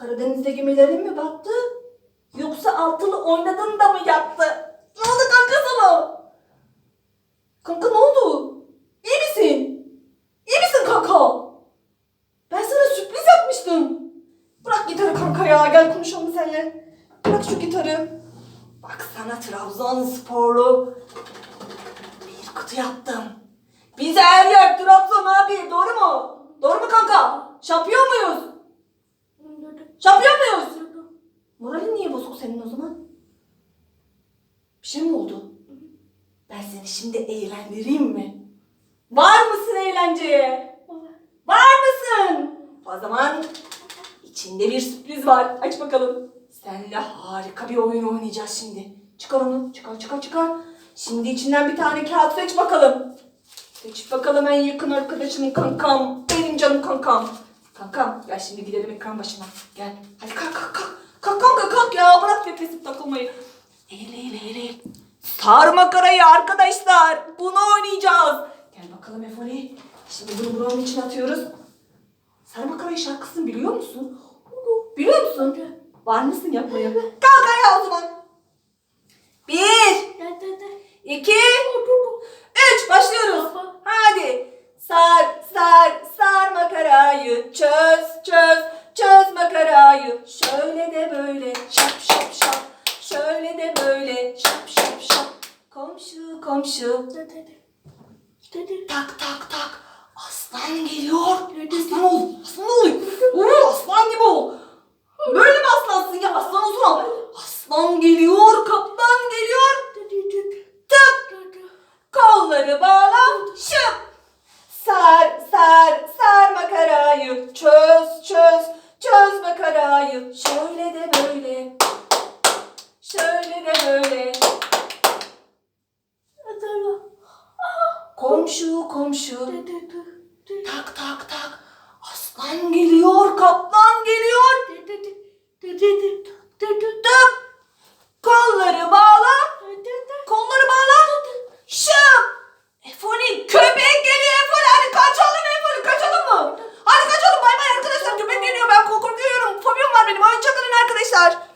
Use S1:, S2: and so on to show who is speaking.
S1: Karadeniz'de gemilerin mi battı? Yoksa altılı oynadın da mı yattı? Ne oldu kanka sana? Kanka ne oldu? İyi misin? İyi misin kanka? Ben sana sürpriz yapmıştım. Bırak gitarı kanka ya. Gel konuşalım seninle. Bırak şu gitarı. Bak sana Trabzonsporlu bir kutu yaptım. Biz her yer Trabzon abi. Doğru mu? Doğru mu kanka? Şampiyon Şampiyon muyuz? Moralin niye bozuk senin o zaman? Bir şey mi oldu? Ben seni şimdi eğlendireyim mi? Var mısın eğlenceye? Var mısın? O zaman içinde bir sürpriz var. Aç bakalım. Seninle harika bir oyun oynayacağız şimdi. Çıkar onu. Çıkar çıkar çıkar. Şimdi içinden bir tane kağıt seç bakalım. Seç bakalım en yakın arkadaşının kankam. Benim canım kankam. Kankam gel şimdi gidelim ekran başına. Gel. Hadi kalk kalk kalk. Kalk kanka kalk ya. Bırak nefesip takılmayı. Eğil eğil eğil. Sar makarayı arkadaşlar. Bunu oynayacağız. Gel bakalım Efoli. Şimdi bunu buranın içine atıyoruz. Sar makarayı şarkısını biliyor musun? Biliyor musun? Var mısın yapmaya? Kalk ayağa o zaman. Bir, iki, üç. Başlıyoruz. Hadi. Sar, sar, sar makarayı. Çöz, çöz, çöz makarayı. Şöyle de böyle şap şap şap. Şöyle de böyle şap şap şap. Komşu, komşu. Tak tak tak. Aslan geliyor. Aslan ol. Aslan ol. Oo, aslan gibi ol. Böyle mi aslansın ya? Aslan olsun. Aslan geliyor. Kaptan geliyor. Tıp. Kolları bağla. Şıp. Sar sar sar makarayı. Çöz çöz çöz makarayı. Şöyle de böyle. Şöyle de böyle. Komşu komşu. Tak tak tak. Aslan geliyor. Kaplan benim. Hoşçakalın arkadaşlar.